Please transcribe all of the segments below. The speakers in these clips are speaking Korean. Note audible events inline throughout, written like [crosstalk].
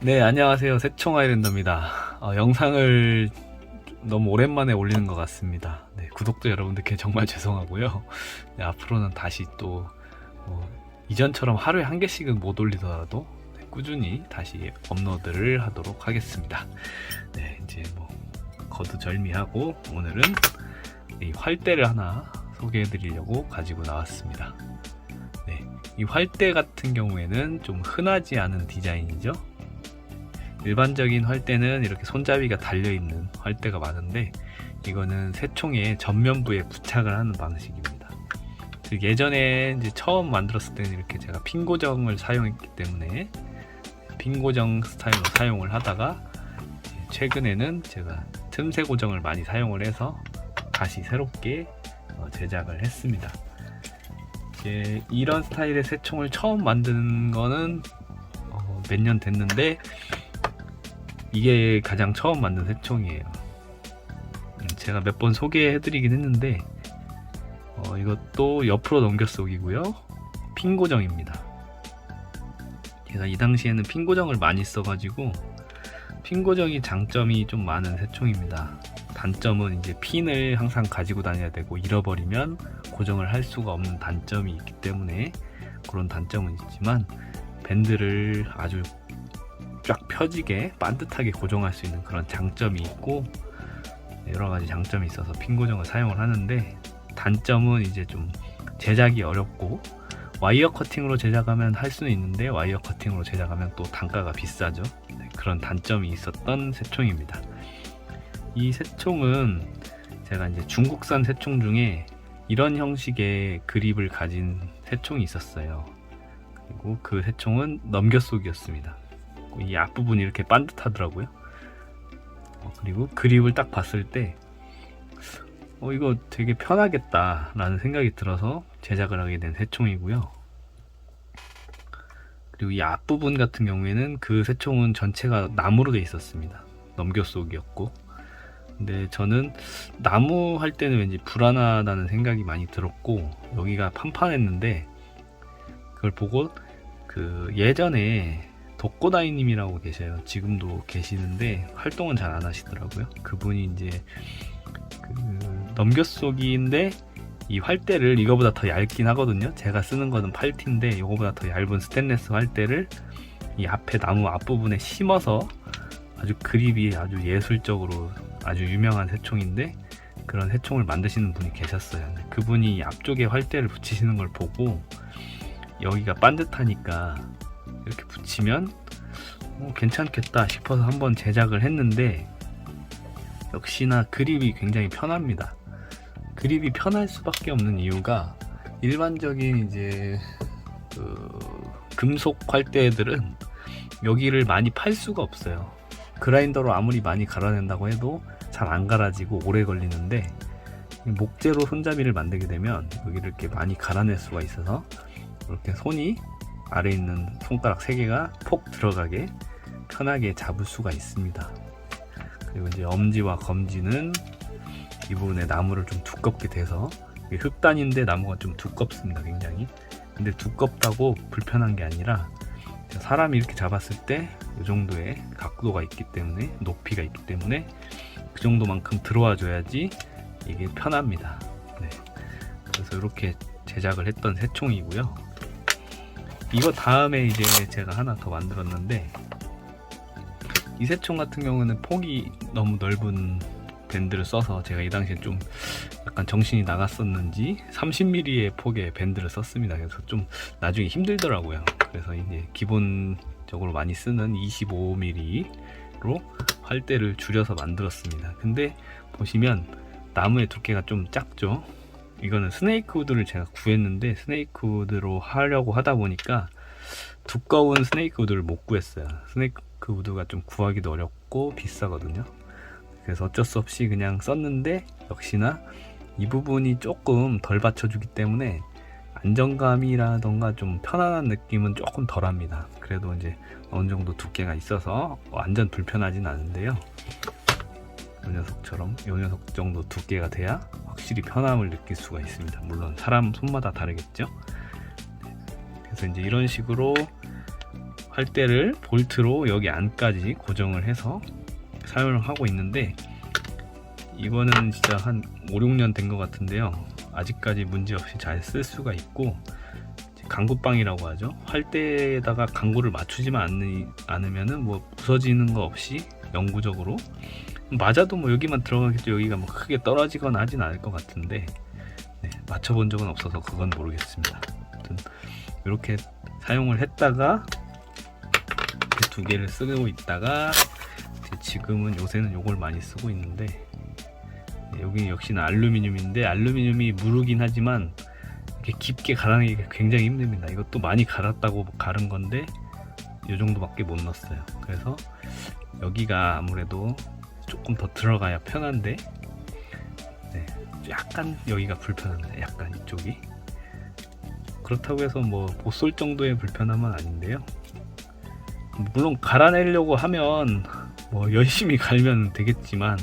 네, 안녕하세요. 새총 아이랜더입니다. 어, 영상을 너무 오랜만에 올리는 것 같습니다. 네, 구독자 여러분들께 정말 [laughs] 죄송하고요. 네, 앞으로는 다시 또 어, 이전처럼 하루에 한 개씩은 못 올리더라도 네, 꾸준히 다시 업로드를 하도록 하겠습니다. 네, 이제 뭐 거두절미하고 오늘은 이 활대를 하나 소개해 드리려고 가지고 나왔습니다. 네, 이 활대 같은 경우에는 좀 흔하지 않은 디자인이죠. 일반적인 활대는 이렇게 손잡이가 달려있는 활대가 많은데 이거는 새총의 전면부에 부착을 하는 방식입니다. 그 예전에 이제 처음 만들었을 때는 이렇게 제가 핀 고정을 사용했기 때문에 핀 고정 스타일로 사용을 하다가 최근에는 제가 틈새 고정을 많이 사용을 해서 다시 새롭게 어, 제작을 했습니다. 이제 이런 스타일의 새총을 처음 만든 거는 어, 몇년 됐는데 이게 가장 처음 만든 새총이에요. 음, 제가 몇 번 소개해드리긴 했는데 어, 이것도 옆으로 넘겨 쏘기고요. 핀 고정입니다. 제가 이 당시에는 핀 고정을 많이 써가지고 핀 고정이 장점이 좀 많은 새총입니다. 단점은 이제 핀을 항상 가지고 다녀야 되고 잃어버리면 고정을 할 수가 없는 단점이 있기 때문에 그런 단점은 있지만 밴드를 아주 쫙 펴지게 반듯하게 고정할 수 있는 그런 장점이 있고 여러 가지 장점이 있어서 핀 고정을 사용을 하는데 단점은 이제 좀 제작이 어렵고 와이어 커팅으로 제작하면 할 수는 있는데 와이어 커팅으로 제작하면 또 단가가 비싸죠. 네, 그런 단점이 있었던 새총입니다. 이 새총은 제가 이제 중국산 새총 중에 이런 형식의 그립을 가진 새총이 있었어요. 그리고 그 새총은 넘겨쏘기였습니다. 이 앞부분이 이렇게 반듯하더라고요. 어, 그리고 그립을 딱 봤을 때, 어, 이거 되게 편하겠다라는 생각이 들어서 제작을 하게 된 새총이고요. 그리고 이 앞부분 같은 경우에는 그 새총은 전체가 나무로 돼 있었습니다. 넘겨쏘기였고. 근데 저는 나무 할 때는 왠지 불안하다는 생각이 많이 들었고, 여기가 판판했는데, 그걸 보고 그 예전에 독고다이님이라고 계셔요. 지금도 계시는데 활동은 잘 안 하시더라고요. 그분이 이제 그 넘겨쏘기인데 이 활대를 이거보다 더 얇긴 하거든요. 제가 쓰는 거는 8T인데 이거보다 더 얇은 스테인레스 활대를 이 앞에 나무 앞부분에 심어서 아주 그립이 아주 예술적으로 아주 유명한 새총인데 그런 새총을 만드시는 분이 계셨어요. 그분이 앞쪽에 활대를 붙이시는 걸 보고 여기가 반듯하니까 이렇게 붙이면 어, 괜찮겠다 싶어서 한번 제작을 했는데 역시나 그립이 굉장히 편합니다. 그립이 편할 수밖에 없는 이유가 일반적인 이제 그 금속 활대들은 여기를 많이 팔 수가 없어요. 그라인더로 아무리 많이 갈아낸다고 해도 잘 안 갈아지고 오래 걸리는데 목재로 손잡이를 만들게 되면 여기를 이렇게 많이 갈아낼 수가 있어서 이렇게 손이 아래 있는 손가락 3개가 폭 들어가게 편하게 잡을 수가 있습니다. 그리고 이제 엄지와 검지는 이 부분에 나무를 좀 두껍게 대서 이게 흙단인데 나무가 좀 두껍습니다. 굉장히. 근데 두껍다고 불편한 게 아니라 사람이 이렇게 잡았을 때 이 정도의 각도가 있기 때문에 높이가 있기 때문에 그 정도만큼 들어와 줘야지 이게 편합니다. 네. 그래서 이렇게 제작을 했던 새총이고요. 이거 다음에 이제 제가 하나 더 만들었는데 이 새총 같은 경우는 폭이 너무 넓은 밴드를 써서 제가 이 당시에 좀 약간 정신이 나갔었는지 30mm의 폭의 밴드를 썼습니다. 그래서 좀 나중에 힘들더라고요. 그래서 이제 기본적으로 많이 쓰는 25mm로 활대를 줄여서 만들었습니다. 근데 보시면 나무의 두께가 좀 작죠. 이거는 스네이크 우드를 제가 구했는데 스네이크 우드로 하려고 하다 보니까 두꺼운 스네이크 우드를 못 구했어요. 스네이크 우드가 좀 구하기도 어렵고 비싸거든요. 그래서 어쩔 수 없이 그냥 썼는데 역시나 이 부분이 조금 덜 받쳐주기 때문에 안정감이라던가 좀 편안한 느낌은 조금 덜합니다. 그래도 이제 어느 정도 두께가 있어서 완전 불편하진 않은데요. 이 녀석처럼 이 녀석 정도 두께가 돼야 확실히 편함을 느낄 수가 있습니다. 물론 사람 손마다 다르겠죠. 그래서 이제 이런 식으로 활대를 볼트로 여기 안까지 고정을 해서 사용을 하고 있는데 이거는 진짜 한 5, 6년 된 것 같은데요. 아직까지 문제 없이 잘 쓸 수가 있고 강구빵이라고 하죠. 활대에다가 강구를 맞추지만 않느, 않으면은 뭐 부서지는 거 없이 영구적으로 맞아도 뭐 여기만 들어가겠죠. 여기가 뭐 크게 떨어지거나 하진 않을 것 같은데 네, 맞춰본 적은 없어서 그건 모르겠습니다. 아무튼 이렇게 사용을 했다가 두 개를 쓰고 있다가 지금은 요새는 요걸 많이 쓰고 있는데 네, 여기 역시나 알루미늄인데 알루미늄이 무르긴 하지만 이렇게 깊게 갈아내기가 굉장히 힘듭니다. 이것도 많이 갈았다고 갈은 건데 이 정도밖에 못 넣었어요. 그래서 여기가 아무래도 조금 더 들어가야 편한데 네, 약간 여기가 불편합니다. 약간 이쪽이 그렇다고 해서 뭐못 쏠 정도의 불편함은 아닌데요. 물론 갈아내려고 하면 뭐 열심히 [laughs] 갈면 되겠지만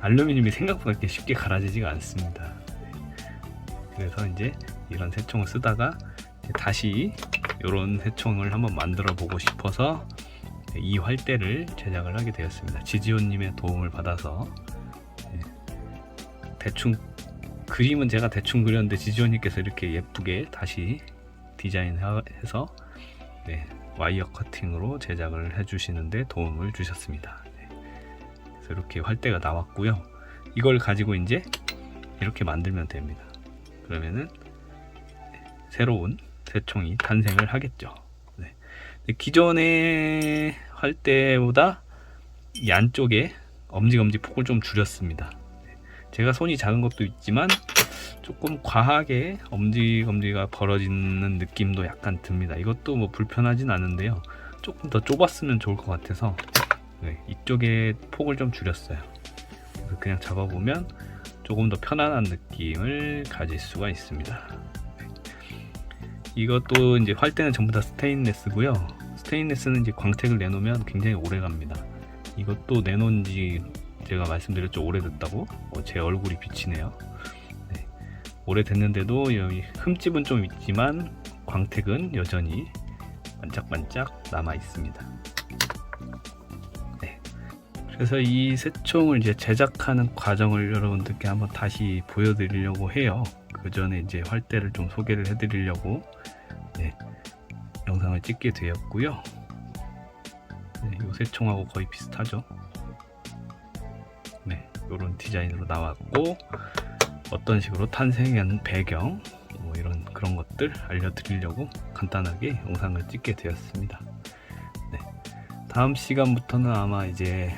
알루미늄이 생각보다 이렇게 쉽게 갈아지지가 않습니다. 그래서 이제 이런 새총을 쓰다가 다시 이런 새총을 한번 만들어 보고 싶어서 이 활대를 제작을 하게 되었습니다. 지지호님의 도움을 받아서 네, 대충 그림은 제가 대충 그렸는데 지지호님께서 이렇게 예쁘게 다시 디자인해서 네, 와이어 커팅으로 제작을 해주시는데 도움을 주셨습니다. 네. 그래서 이렇게 활대가 나왔고요. 이걸 가지고 이제 이렇게 만들면 됩니다. 그러면은 새로운 새총이 탄생을 하겠죠. 네. 근데 기존의 활대보다 이 안쪽에 엄지검지 폭을 좀 줄였습니다. 네. 제가 손이 작은 것도 있지만 조금 과하게 엄지검지가 벌어지는 느낌도 약간 듭니다. 이것도 뭐 불편하진 않은데요. 조금 더 좁았으면 좋을 것 같아서 네, 이쪽에 폭을 좀 줄였어요. 그래서 그냥 잡아보면 조금 더 편안한 느낌을 가질 수가 있습니다. 이것도 이제 활대는 전부 다 스테인레스고요. 스테인레스는 이제 광택을 내놓으면 굉장히 오래 갑니다. 이것도 내놓은 지 제가 말씀드렸죠 오래됐다고 어, 제 얼굴이 비치네요. 네. 오래됐는데도 흠집은 좀 있지만 광택은 여전히 반짝반짝 남아 있습니다. 네. 그래서 이 새총을 이제 제작하는 과정을 여러분들께 한번 다시 보여드리려고 해요. 그 전에 이제 활대를 좀 소개를 해드리려고 네, 영상을 찍게 되었고요. 네, 이 새총하고 거의 비슷하죠. 네, 이런 디자인으로 나왔고 어떤 식으로 탄생한 배경 뭐 이런 그런 것들 알려드리려고 간단하게 영상을 찍게 되었습니다. 네, 다음 시간부터는 아마 이제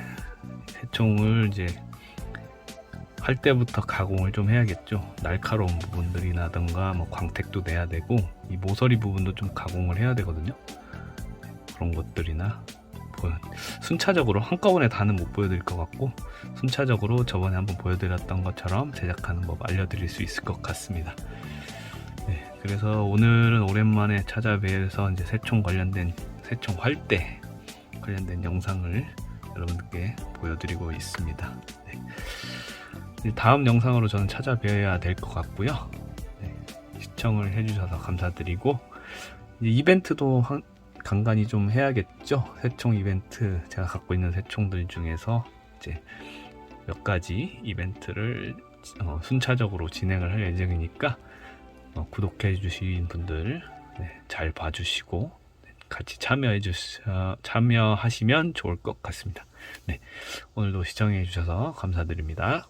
새총을 이제 할 때부터 가공을 좀 해야겠죠. 날카로운 부분들이라든가 뭐 광택도 내야 되고 이 모서리 부분도 좀 가공을 해야 되거든요. 그런 것들이나 순차적으로 한꺼번에 다는 못 보여드릴 것 같고 순차적으로 저번에 한번 보여드렸던 것처럼 제작하는 법 알려드릴 수 있을 것 같습니다. 네, 그래서 오늘은 오랜만에 찾아뵈서 이제 새총 관련된 새총 활대 관련된 영상을 여러분들께 보여드리고 있습니다. 네. 다음 영상으로 저는 찾아뵈야 될 것 같고요. 네, 시청을 해주셔서 감사드리고 이벤트도 한- 간간히 좀 해야겠죠. 새총 이벤트 제가 갖고 있는 새총들 중에서 이제 몇 가지 이벤트를 어, 순차적으로 진행을 할 예정이니까 어, 구독해 주신 분들 네, 잘 봐주시고 네, 같이 참여해 주셔 참여하시면 좋을 것 같습니다. 네, 오늘도 시청해 주셔서 감사드립니다.